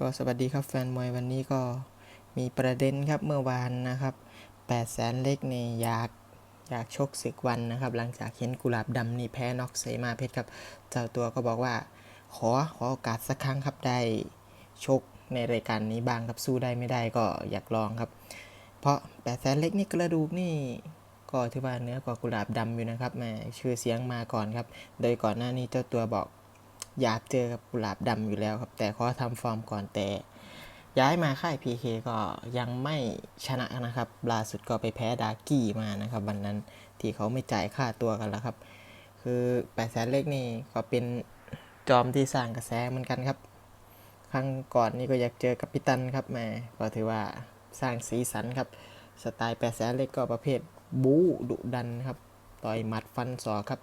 ก็สวัสดีครับแฟนมวยวันนี้ก็มีประเด็นครับเมื่อวานนะครับ8แสนเล็กนี่อยากอยากชกศึกวันนะครับ หลังจากเห็นกุหลาบดำนี่แพ้น็อกเซมาเพชรครับ เจ้าตัวก็บอกว่า ขอขอโอกาสสักครั้งครับได้ชกในรายการนี้บ้างครับสู้ได้ไม่ได้ก็อยากลองครับ เพราะ8แสนเล็กนี่กระดูกนี่ก็ถือว่าเนื้อกว่ากุหลาบดำอยู่นะครับแหมชื่อเสียงมาก่อนครับ โดยก่อนหน้านี้เจ้าตัวบอก อยากเจอกับกุหลาบดำอยู่แล้วครับ แต่ขอทำฟอร์มก่อนแต่ ย้ายมาค่าย PK ก็ยังไม่ชนะนะครับล่าสุดก็ไปแพ้ดากี้มานะครับ วันนั้นที่เขาไม่จ่ายค่าตัวกันแล้วครับ คือแปดแสนเล็กนี่ก็เป็นจอมที่สร้างกระแสเหมือนกันครับ ครั้งก่อนนี่ก็อยากเจอกับพิตันครับแม่ก็ถือว่าสร้างสีสันครับ สไตล์แปดแสนเล็กก็ประเภทบูดุดันครับ ต่อยหมัดฟันศอกครับ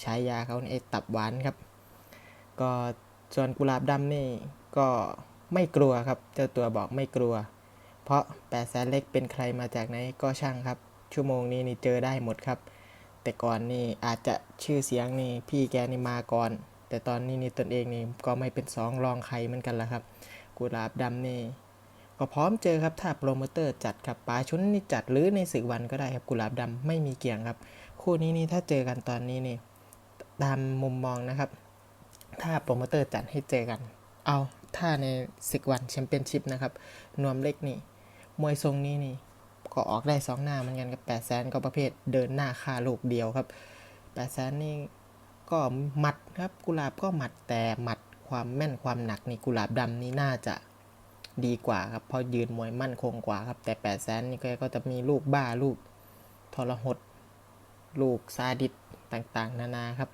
ใช้ยาเขาในไอ้ตับหวานครับ ก็ส่วนกุหลาบดำนี่ก็ไม่กลัวครับ เจ้าตัวบอกไม่กลัว เพราะแปดแสนเล็กเป็นใครมาจากไหนก็ช่างครับ ชั่วโมงนี้นี่เจอได้หมดครับ แต่ก่อนนี่อาจจะชื่อเสียงนี่พี่แกนี่มาก่อน แต่ตอนนี้นี่ตนเองนี่ก็ไม่เป็นสองรองใครเหมือนกันล้วครับ กุหลาบดำนี่ก็พร้อมเจอครับถ้าโปรโมเตอร์จัดครับป๋าชุนนี่จัดหรือในศึกวันก็ได้ครับกุหลาบดำไม่มีเกี่ยงครับ คู่นี้นี่ถ้าเจอกันตอนนี้นี่ตามมุมมองนะครับ ถ้าโปรโมเตอร์จัดให้เจอกัน เอาถ้าในศึกวันแชมเปี้ยนชิพนะครับ นวมเล็กนี่ มวยทรงนี้นี่ ก็ออกได้สองหน้าเหมือนกันกับ8 0 0แสนก็ประเภทเดินหน้าคาลูกเดียวครับ8 0 0แสนนี่ก็หมัดครับกุหลาบก็หมัดแต่หมัดความแม่นความหนักนี่กุหลาบดำนี่น่าจะดีกว่าครับเพราะยืนมวยมั่นคงกว่าครับแต่8 0 0แสนนี่กก็จะมีลูกบ้าลูกทรหดลูกซาดิสต่างๆ นานาครับ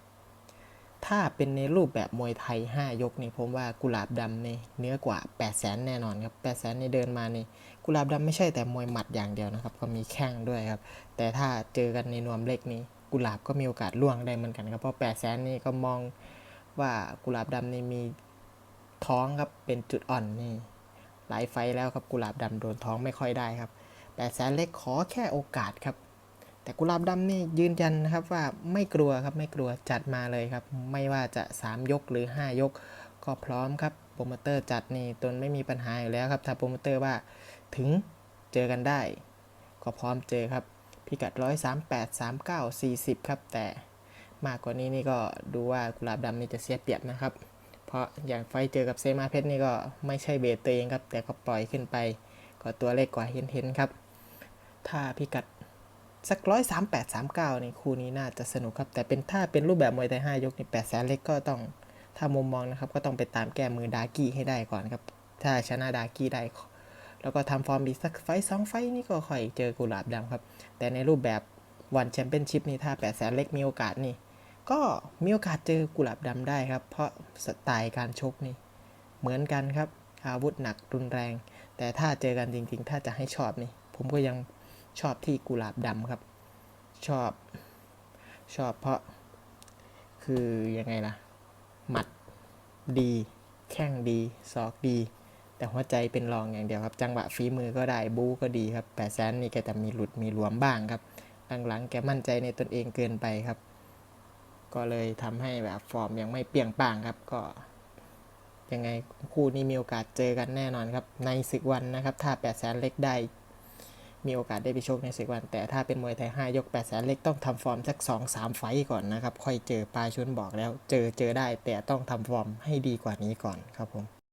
ถ้าเป็นในรูปแบบมวยไทย 5 ยกนี่ผมว่ากุหลาบดำนี่เนื้อกว่า 8 0 0แสนแน่นอนครับ 8 0 0แสนนี่เดินมานี่กุหลาบดำไม่ใช่แต่มวยหมัดอย่างเดียวนะครับ ก็มีแข้งด้วยครับ แต่ถ้าเจอกันในนวมเล็กนี่กุหลาบก็มีโอกาสล่วงได้เหมือนกันครับเพราะ 8 0 0แสนนี่ก็มองว่ากุหลาบดำนี่มีท้องครับเป็นจุดอ่อนนี่หลายไฟแล้วครับกุหลาบดำโดนท้องไม่ค่อยได้ครับ8 0 0แสนเล็กขอแค่โอกาสครับ แต่กุหลาบดำนี่ยืนยันนะครับว่าไม่กลัวครับไม่กลัวจัดมาเลยครับ ไม่ว่าจะ 3 ยกหรือ 5 ยก ก็พร้อมครับโปรโมเตอร์จัดนี่ตนไม่มีปัญหาอยู่แล้วครับถ้าโปรโมเตอร์ว่าถึงเจอกันได้ ก็พร้อมเจอครับ พิกัด 138 39 40 ครับ แต่มากกว่านี้นี่ก็ดูว่ากุหลาบดำนี่จะเสียเปรียบนะครับ เพราะอย่างไฟเจอกับเซมาเพชรนี่ก็ไม่ใช่เบสตัวเองครับ แต่ก็ปล่อยขึ้นไป ก็ตัวเล็กกว่าเห็นเห็นๆครับ ถ้าพิกัด สักร้อยสามแปดสามเก้านี่คู่นี้น่าจะสนุกครับ แต่เป็นถ้าเป็นรูปแบบมวยไทยห้ายกนี่แปดแสนเล็กก็ต้องถ้ามุมมองนะครับ ก็ต้องไปตามแก้มือดากี้ให้ได้ก่อนครับ ถ้าชนะดากี้ได้ แล้วก็ทำฟอร์มดีสักไฟสองไฟนี่ก็ค่อยเจอกุหลาบดำครับ แต่ในรูปแบบวันแชมเปี้ยนชิพนี่ถ้าแปดแสนเล็กมีโอกาสนี่ ก็มีโอกาสเจอกุหลาบดำได้ครับ เพราะสไตล์การชกนี่ เหมือนกันครับอาวุธหนักรุนแรง แต่ถ้าเจอกันจริง ๆ ถ้าจะให้ชอบนี่ ผมก็ยัง ชอบที่กุหลาบดำครับ ชอบชอบเพราะ คือยังไงล่ะ หมัดดี แข้งดีศอกดี แต่หัวใจเป็นรองอย่างเดียวครับ จังหวะฝีมือก็ได้บู๊ก็ดีครับแปดแสนนี่แกจะมีหลุดมีหลวมบ้างครับหลังๆแกมั่นใจในตนเองเกินไปครับ ก็เลยทำให้แบบฟอร์มยังไม่เปรียงป่างครับก็ยังไงคู่นี้มีโอกาสเจอกันแน่นอนครับ ในศึกวันนะครับ ถ้า8แสนเล็กได้ มีโอกาสได้ไปชกในศึกวัน แต่ถ้าเป็นมวยไทย 5 ยก 8 แสนเล็กต้องทำฟอร์มสัก 2 3 ไฟต์ก่อนนะครับ ค่อยเจอปลายชุนบอกแล้ว เจอเจอได้แต่ต้องทำฟอร์มให้ดีกว่านี้ก่อนครับผม